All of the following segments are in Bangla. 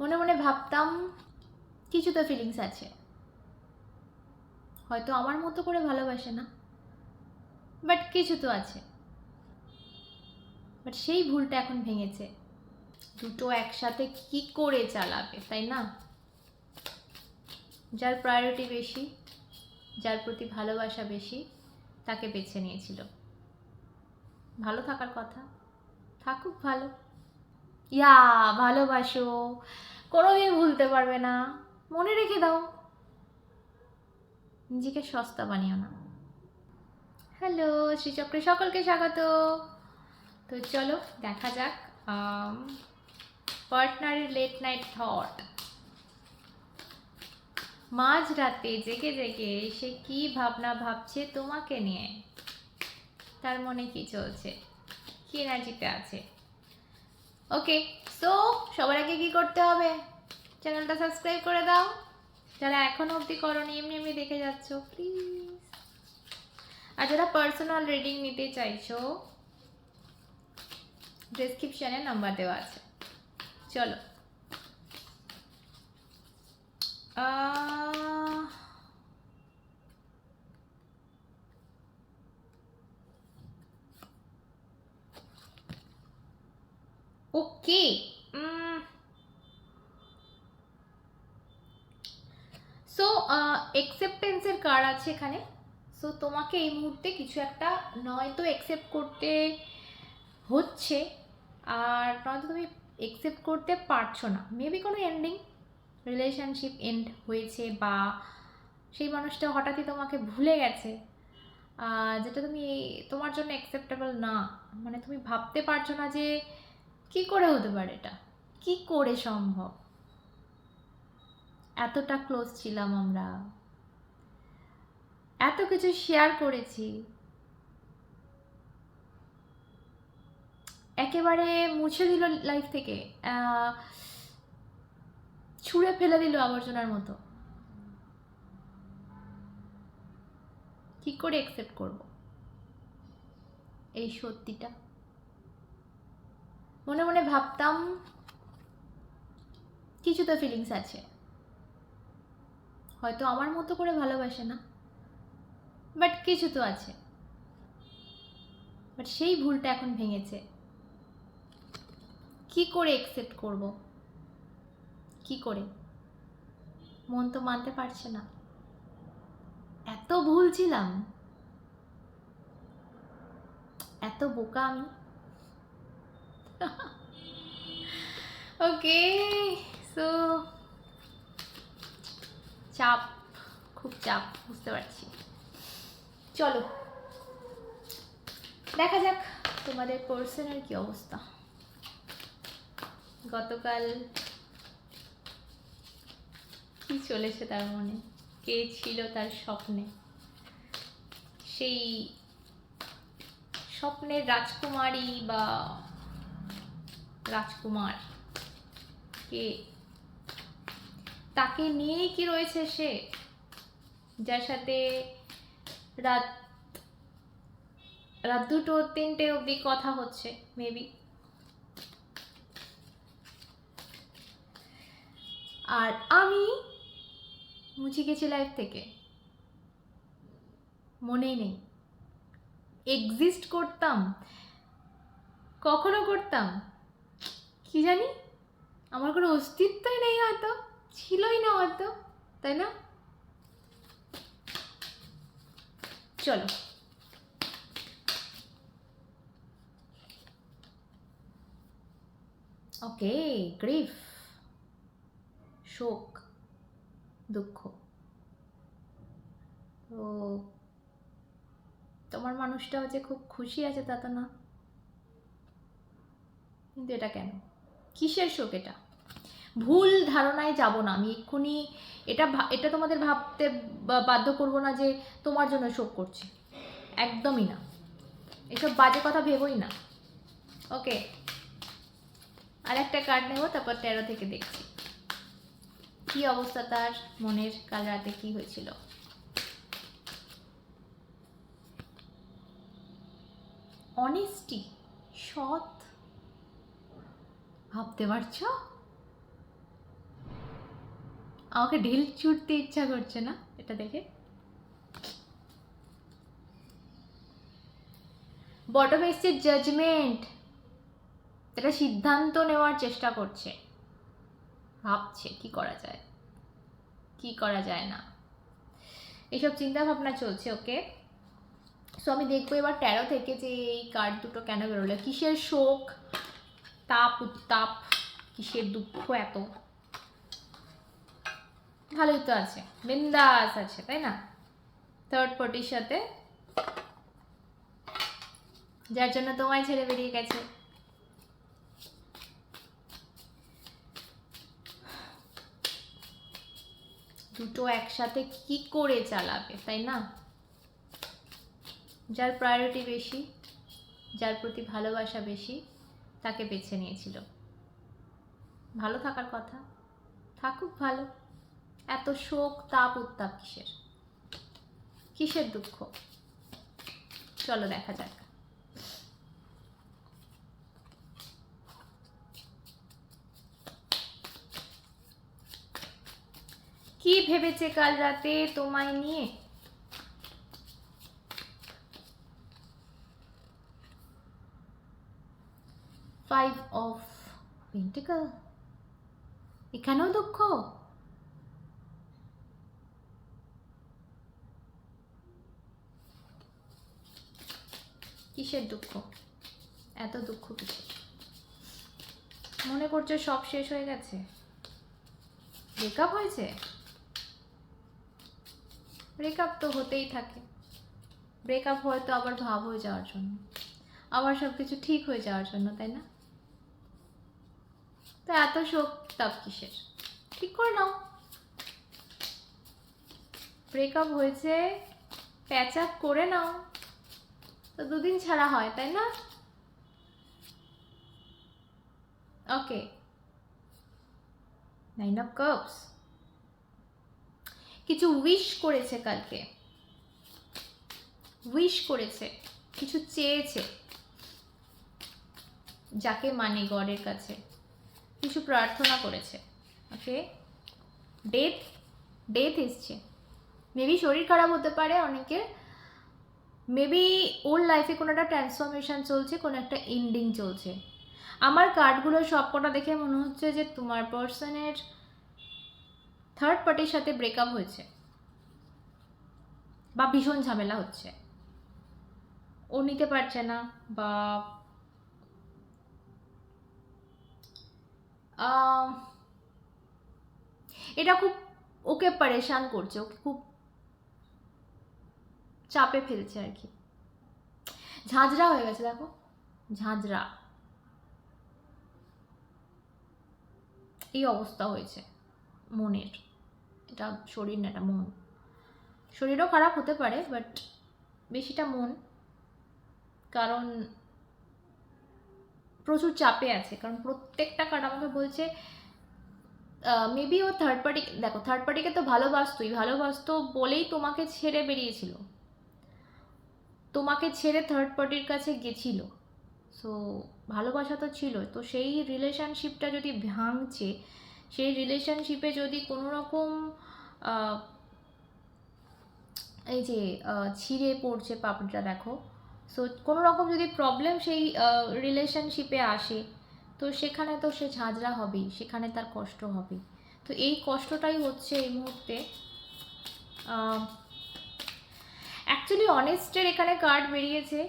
মনে মনে ভাবতাম কিছু তো ফিলিংস আছে। হয়তো আমার মতো করে ভালোবাসে না বাট কিছু তো আছে। বাট সেই ভুলটা এখন ভেঙেছে। দুটো একসাথে কি করে চালাবে, তাই না? যার প্রায়োরিটি বেশি, যার প্রতি ভালোবাসা বেশি, তাকে বেছে নিয়েছিল। ভালো থাকার কথা, থাকুক ভালো। ইয়া, ভালোবাসো। কোনোদিন ভুলতে পারবে না। মনে রেখে দাও। নিজেকে সস্তা বানিও না। হ্যালো, শ্রীচক্রে সকলকে স্বাগত। তো চলো, দেখা যাক পার্টনারের লেট নাইট থট মাঝ রাতে জেগে জেগে সে কি ভাবনা ভাবছে তোমাকে নিয়ে? তার মনে কি চলছে? কি এনার্জিতে আছে? ওকে সো সবার আগে কি করতে হবে? চ্যানেলটা সাবস্ক্রাইব করে দাও। যারা এখনও অবধি করনি এমনি এমনি দেখে যাচ্ছ প্লিজ আর যারা পার্সোনাল রিডিং নিতে চাইছো ডেসক্রিপশনে নাম্বার দেওয়া আছে। চলো। আহ, ওকে সো একসেপ্টেন্সের কার্ড আছে এখানে। সো তোমাকে এই মুহূর্তে কিছু একটা নয়তো একসেপ্ট করতে হচ্ছে আর নয়তো তুমি একসেপ্ট করতে পারছ না। মেবি কোনো এন্ডিং রিলেশনশিপ এন্ড হয়েছে বা সেই মানুষটা হঠাৎই তোমাকে ভুলে গেছে যেটা তুমি তোমার জন্য অ্যাকসেপ্টেবল না। মানে তুমি ভাবতে পারছ না যে কি করে হতে পারে এটা? কি করে সম্ভব? এতটা ক্লোজ ছিলাম আমরা। এত কিছু শেয়ার করেছি। একেবারে মুছে দিল লাইফ থেকে। ছুঁড়ে ফেলে দিল আবর্জনার মতো। কি করে অ্যাকসেপ্ট করব? এই সত্যিটা। মনে মনে ভাবতাম কিছু তো ফিলিংস আছে। হয়তো আমার মতো করে ভালোবাসে না বাট কিছু তো আছে। বাট সেই ভুলটা এখন ভেঙেছে। কি করে অ্যাকসেপ্ট করব? কি করে? মন তো মানতে পারছে না। এত ভুল ছিলাম। এত বোকা আমি। ওকে সো চাপ, খুব চাপ, বুঝতে পারছি। চলো, দেখা যাক তোমাদের পার্সনের কি অবস্থা। গতকাল কি চলেছে তার মনে? কে ছিল তার স্বপ্নে? সেই স্বপ্নের রাজকুমারী বা রাজকুমার। কে? তাকে নিয়েই কি রয়েছে সে? যার সাথে রাত রাত দুটো তিনটে অবধি কথা হচ্ছে মেবি আর আমি মুছে গেছি লাইফ থেকে। মনেই নেই। এক্সিস্ট করতাম, কখনো করতাম কি জানি? আমার কোনো অস্তিত্বই নেই হয়তো, ছিলই না হয়তো, তাই না? চলো। Okay, grief. শোক, দুঃখ। তো তোমার মানুষটাও যে খুব খুশি আছে তা তো না। কিন্তু এটা কেন? কিসের শোক এটা? ভুল ধারণায় যাব না, আমি এক্ষুনি এটা এটা তোমাদের ভাবতে বাধ্য করব না যে তোমার জন্য শোক করছি। একদমই না। এসব বাজে কথা ভেবোই না। ওকে। আর একটা কার্ড নেব, তারপর তেরো থেকে দেখছি। কি অবস্থা তার মনের? কাল রাতে কি হয়েছিল? অনেস্টি সৎ ভাবতে পারছ? আমাকে ঢিল ছুটতে ইচ্ছা করছে না, এটা দেখে। বটম এসছে জাজমেন্ট এটা সিদ্ধান্ত নেওয়ার চেষ্টা করছে। ভাবছে, কি করা যায়? কি করা যায় না? এইসব চিন্তা ভাবনা চলছে, ওকে? সো আমি দেখব এবার ট্যারো থেকে যে এই কার্ড দুটো কেন বেরোলো, কিসের শোক? তাপ উত্তাপ, কিসের দুঃখ এত? ভালোই তো আছে, বিন্দাস আছে, তাই না? থার্ড পার্টির সাথে। যার জন্য তোমায় ছেড়ে বেরিয়ে গেছে। দুটো একসাথে কি করে চালাবে, তাই না? যার প্রায়োরিটি বেশি, যার প্রতি ভালোবাসা বেশি তাকে বেছে নিয়েছিল। ভালো থাকার কথা। থাকুক ভালো। এত শোক, তাপ, উত্তাপ কিসের? কিসের দুঃখ? চলো দেখা যাক। কি ভেবেছে কাল রাতে তোমায় নিয়ে? ফাইভ অফ পেন্টিকল এখানেও দুঃখ কিসের দুঃখ? এত দুঃখ কিসের? মনে করছ সব শেষ হয়ে গেছে? ব্রেকআপ হয়েছে? ব্রেকআপ তো হতেই থাকে। ব্রেকআপ হয়তো আবার ভাব হয়ে যাওয়ার জন্য। আবার সব কিছু ঠিক হয়ে যাওয়ার জন্য, তাই না? তো এত শোক তাপ কিসের? ঠিক করে নাও। ব্রেকআপ হয়েছে প্যাচ আপ করে নাও। তো দুদিন ছাড়া হয়, তাই না? ওকে নাইন অফ কাপস কিছু উইশ করেছে কালকে। উইশ করেছে, কিছু চেয়েছে। যাকে মানে গডের কাছে। কিছু প্রার্থনা করেছে। ওকে ডেথ ডেথ এসছে। মেবি শরীর খারাপ হতে পারে অনেকের মেবি ওর লাইফে কোনো একটা ট্রান্সফরমেশন চলছে, কোনো একটা এন্ডিং চলছে। আমার কার্ডগুলো সবকটা দেখে মনে হচ্ছে যে তোমার পার্সনের থার্ড পার্টির সাথে ব্রেকআপ হয়েছে। বা ভীষণ ঝামেলা হচ্ছে। ও নিতে পারছে না বা এটা খুব, ওকে পারেশান করছে, ওকে খুব চাপে ফেলছে আর কি। ঝাঁঝরা হয়ে গেছে, দেখো। ঝাঁঝরা। এই অবস্থা হয়েছে মনের। এটা শরীর না, এটা মন। শরীরও খারাপ হতে পারে বাট বেশিটা মন। কারণ প্রচুর চাপে আছে, কারণ প্রত্যেকটা কার্ড আমাকে বলছে মেবি ও থার্ড পার্টি দেখো থার্ড পার্টিকে তো ভালোবাসতোই, ভালোবাসতো বলেই তোমাকে ছেড়ে বেরিয়েছিল। তোমাকে ছেড়ে থার্ড পার্টির কাছে গেছিল। সো ভালোবাসা তো ছিল, তো সেই রিলেশনশিপটা যদি ভাঙছে, সেই রিলেশনশিপে যদি কোনো রকম এই যে ছিঁড়ে পড়ছে পাপড়িটা, দেখো সো কোনো রকম যদি প্রবলেম সেই রিলেশনশিপে আসে, তো সেখানে তো সে ঝাঁঝরা হবেই, সেখানে তার কষ্ট হবে। তো এই কষ্টটাই হচ্ছে এই মুহূর্তে অ্যাকচুয়ালি অনেস্টের এখানে কার্ড বেরিয়েছে।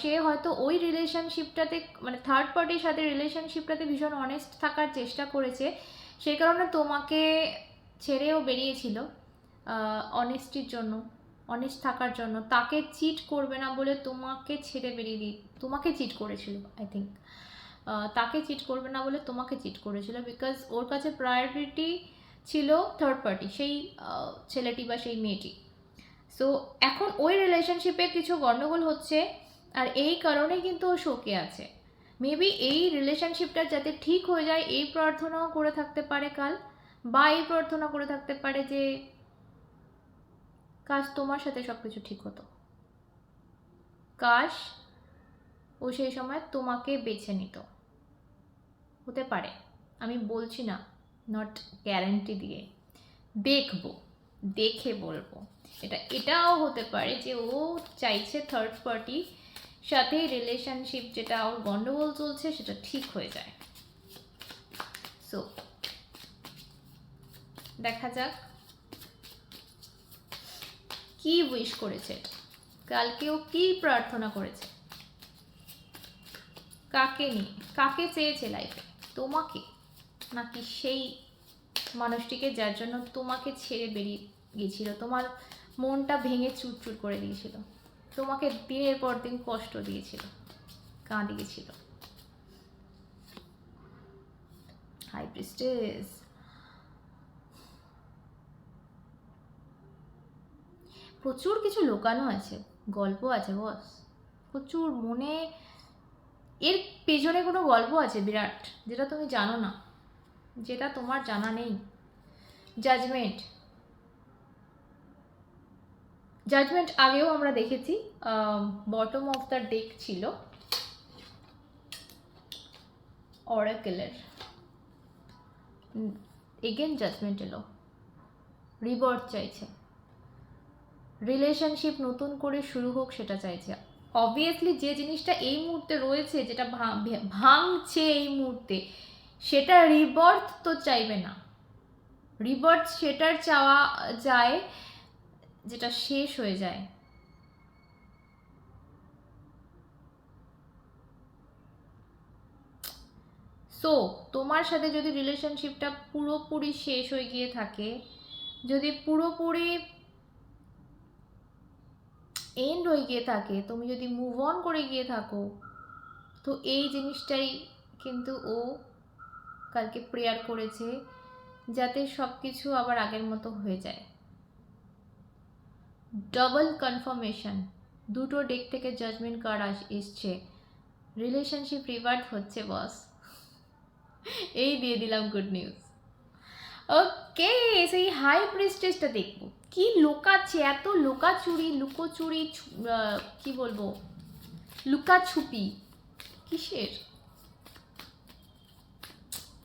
সে হয়তো ওই রিলেশনশিপটাতে মানে থার্ড পার্টির সাথে রিলেশনশিপটাতে ভীষণ অনেস্ট থাকার চেষ্টা করেছে। সেই কারণে তোমাকে ছেড়েও বেরিয়েছিল অনেস্টির জন্য। অনেস্ট থাকার জন্য। তাকে চিট করবে না বলে তোমাকে ছেড়ে বেরিয়ে দিই তোমাকে চিট করেছিল আই থিঙ্ক তাকে চিট করবে না বলে তোমাকে চিট করেছিল বিকজ ওর কাছে প্রায়োরিটি ছিল থার্ড পার্টি সেই ছেলেটি বা সেই মেয়েটি। সো এখন ওই রিলেশনশিপে কিছু গণ্ডগোল হচ্ছে আর এই কারণে কিন্তু ও শোকে আছে। মেবি এই রিলেশনশিপটা যাতে ঠিক হয়ে যায়, এই প্রার্থনাও করে থাকতে পারে কাল বা এই প্রার্থনা করে থাকতে পারে যে কাশ তোমার সাথে সব কিছু ঠিক হতো। কাশ ও সেই সময় তোমাকে বেছে নিত। হতে পারে, আমি বলছি না নট গ্যারান্টি দিয়ে। দেখব, দেখে বলব। এটা, এটাও হতে পারে যে ও চাইছে থার্ড পার্টি সাথে রিলেশনশিপ যেটা ওর গন্ডগোল চলছে সেটা ঠিক হয়ে যায়। সো দেখা যাক। কি উইশ করেছে? কালকে ও কি প্রার্থনা করেছে? কাকে নিয়ে? কাকে চেয়েছে লাইফে তোমাকে? নাকি সেই মানুষটিকে যার জন্য তোমাকে ছেড়ে বেরিয়ে গিয়েছিল? তোমার মনটা ভেঙে চুরচুর করে দিয়েছিল। তোমাকে দিনের পর দিন কষ্ট দিয়েছিল, কাঁদিয়েছিল। হাই প্রিস্টেস প্রচুর কিছু লোকানো আছে, গল্প আছে বস। প্রচুর মনে, এর পেছনে কোনো গল্প আছে বিরাট, যেটা তুমি জানো না। যেটা তোমার জানা নেই। জাজমেন্ট জাজমেন্ট আগেও আমরা দেখেছি বটম অফ দ্য ডেক ছিল। অরাকেলের এগেন জাজমেন্ট এলো। রিবার্থ চাইছে। রিলেশনশিপ নতুন করে শুরু হোক সেটা চাইছে। অবভিয়াসলি যে জিনিসটা এই মুহূর্তে রয়েছে, যেটা ভাঙছে এই মুহূর্তে, সেটা রিবার্থ তো চাইবে না। রিবার্থ সেটার চাওয়া যায়, যেটা শেষ হয়ে যায়। সো তোমার সাথে যদি রিলেশনশিপটা পুরোপুরি শেষ হয়ে গিয়ে থাকে, যদি পুরোপুরি এন্ড হয়ে গিয়ে থাকে, তুমি যদি মুভ অন করে গিয়ে থাকো, তো এই জিনিসটাই কিন্তু ও কালকে প্রেয়ার করেছে, যাতে সব কিছু আবার আগের মতো হয়ে যায়। ডবল কনফার্মেশন দুটো ডেক থেকে জাজমেন্ট কার্ড আস, এসছে। রিলেশনশিপ রিভার্ট হচ্ছে বস এই দিয়ে দিলাম গুড নিউজ ওকে সেই হাই প্রেস্টেজটা দেখব। কি লোকাচ্ছে? এত লোকাচুরি, লুকোচুরি কি বলব? লুকাছুপি। কিসের?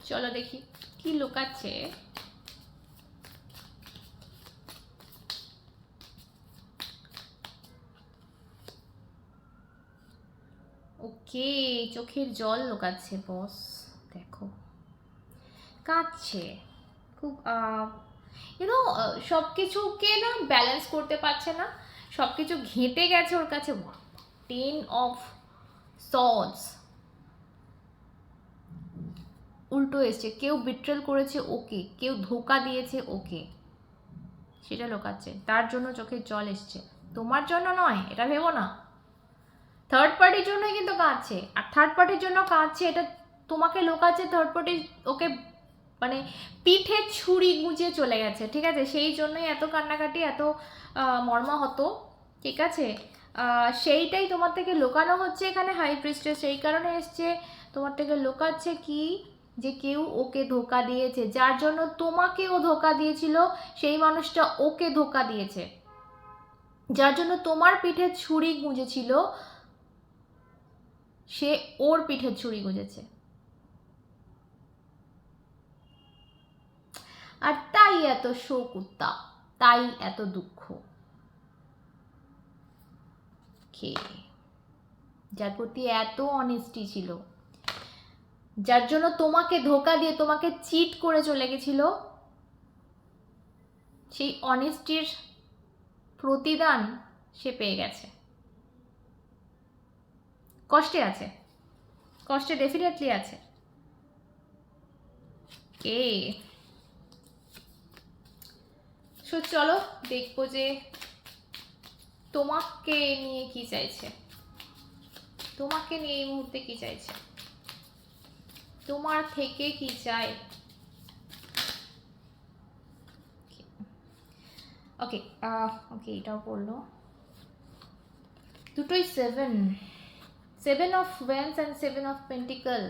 চলো দেখি, কি লোকাচ্ছে? ওকে, চোখের জল লোকাচ্ছে, বস। দেখো। কাঁদছে। খুব ইউনো সব কিছুকে না ব্যালেন্স করতে পারছে না। সব কিছু ঘেঁটে গেছে ওর কাছে। টেন অফ সজ উল্টো এসছে। কেউ বিট্রেল করেছে ওকে, কেউ ধোকা দিয়েছে ওকে। সেটা লোকাচ্ছে। তার জন্য চোখের জল এসছে। তোমার জন্য নয়, এটা ভেবো না। থার্ড পার্টির জন্যই কিন্তু কাঁদছে। আর থার্ড পার্টির জন্য কাঁদছে, এটা তোমাকে লোকাচ্ছে। থার্ড পার্টি ওকে মানে পিঠে ছুরি গুঁজে চলে গেছে, ঠিক আছে? সেই জন্যই এত কান্নাকাটি, এত মর্মাহত, ঠিক আছে? সেইটাই তোমার থেকে লোকানো হচ্ছে এখানে হাই প্রিস্টেস সেই কারণে এসছে। তোমার থেকে লোকাচ্ছে কি? যে কেউ ওকে ধোকা দিয়েছে, যার জন্য তোমাকেও ধোকা দিয়েছিল, সেই মানুষটা ওকে ধোকা দিয়েছে। যার জন্য তোমার পিঠে ছুরি গুঁজেছিল, সে ওর পিঠে ছুরি গুঁজেছে। আর তাই এত শোক উত্তাপ তাই এত দুঃখ। কে যার প্রতি এত অনেস্টি ছিল, যার জন্য তোমাকে ধোকা দিয়ে তোমাকে চিট করে চলে গেছিল, সেই অনেস্টির প্রতিদান সে পেয়ে গেছে। কষ্টে আছে, কষ্টে ডেফিনেটলি আছে। কে সো চলো দেখব যে তোমাকে নিয়ে কি চাইছে। তোমাকে নিয়ে এই মুহূর্তে কি চাইছে? তোমার থেকে কি চাই ওকে ওকে এটাও পড়ল দুটোই seven seven of wands and seven of pentacles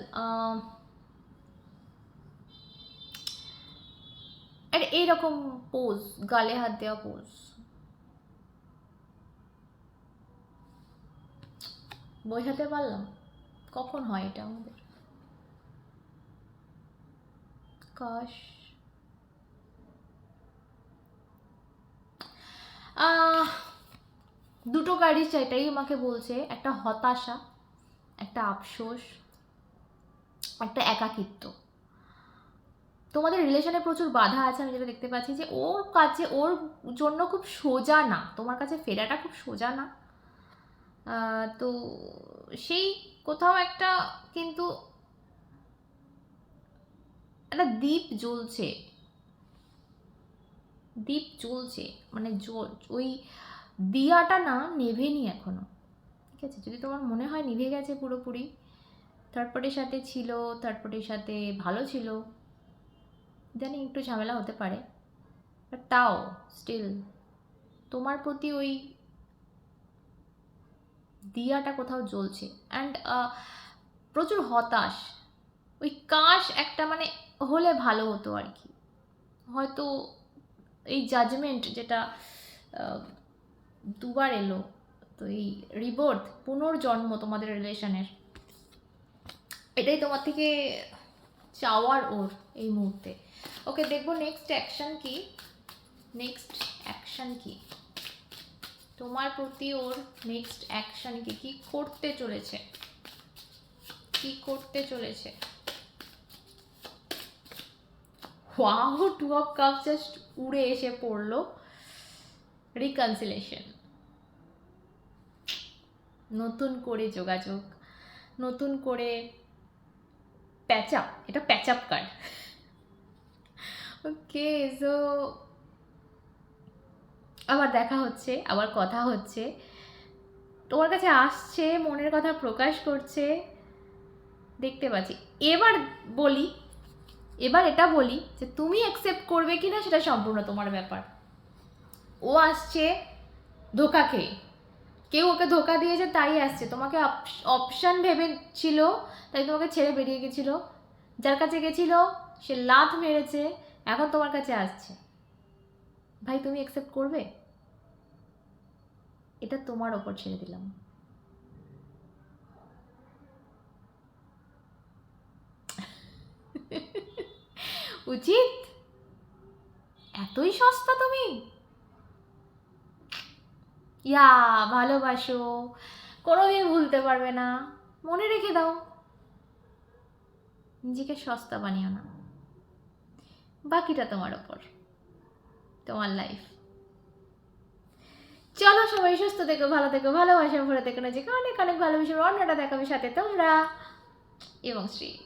আর এইরকম পোজ গালে হাত দেওয়া পোজ বোঝাতে পারলাম? কখন হয় এটা আমাদের? কাশ। দুটো গাড়ি সেটাই আমাকে বলছে, একটা হতাশা, একটা আফসোস, একটা একাকিত্ব। তোমাদের রিলেশনে প্রচুর বাধা আছে, আমি যেটা দেখতে পাচ্ছি যে ওর কাছে, ওর জন্য খুব সোজা না, তোমার কাছে ফেরাটা খুব সোজা না। তো সেই কোথাও একটা কিন্তু একটা দ্বীপ জ্বলছে। দ্বীপ জ্বলছে মানে ওই দিয়াটা না নেভেনি এখনও। ঠিক আছে? যদি তোমার মনে হয় নিভে গেছে পুরোপুরি থার্ড পার্টির সাথে ছিল থার্ড পার্টির সাথে ভালো ছিল। জানি একটু ঝামেলা হতে পারে বাট তাও স্টিল তোমার প্রতি ওই দিয়াটা কোথাও জ্বলছে। অ্যান্ড প্রচুর হতাশ। ওই কাশ একটা মানে হলে ভালো হতো আর কি। হয়তো এই জাজমেন্ট যেটা দুবার এলো, তো এই রিবার্থ পুনর্জন্ম তোমাদের রিলেশনের এটাই তোমার থেকে চাওয়ার ওর এই মুহূর্তে। ওকে, দেখব নেক্সট অ্যাকশন কি? নেক্সট অ্যাকশন কি? তোমার প্রতি ওর নেক্সট অ্যাকশন কি? কি করতে চলেছে? কি করতে চলেছে? Wow two of cup just উড়ে এসে পড়ল। রিকনসিলেশন নতুন করে যোগাযোগ, নতুন করে প্যাচাপ এটা প্যাচাপ কার্ড ওকে সো আবার দেখা হচ্ছে, আবার কথা হচ্ছে। তোমার কাছে আসছে, মনের কথা প্রকাশ করছে। দেখতে পাচ্ছি। এবার বলি, এবার এটা বলি যে তুমি অ্যাকসেপ্ট করবে কি না সেটা সম্পূর্ণ তোমার ব্যাপার। ও আসছে ধোকা খেয়ে। কেউ ওকে ধোকা দিয়েছে, তাই আসছে। তোমাকে অপশান ভেবেছিল তাই তোমাকে ছেড়ে বেরিয়ে গেছিল। যার কাছে গেছিল, সে লাত মেরেছে, এখন তোমার কাছে আসছে। ভাই, তুমি অ্যাকসেপ্ট করবে? এটা তোমার ওপর ছেড়ে দিলাম। উচিত? এতই সস্তা তুমি? ইয়া, ভালোবাসো। কোনোদিন ভুলতে পারবে না। মনে রেখে দাও। নিজেকে সস্তা বানিও না। বাকিটা তোমার ওপর। তোমার লাইফ চলো সবাই, সুস্থ থেকো, ভালো থেকো, ভালোবাসা, ভরে থেকো না যে অনেক অনেক ভালোবাসা অন্যটা দেখাবে সাথে তোমরা। এবং শ্রী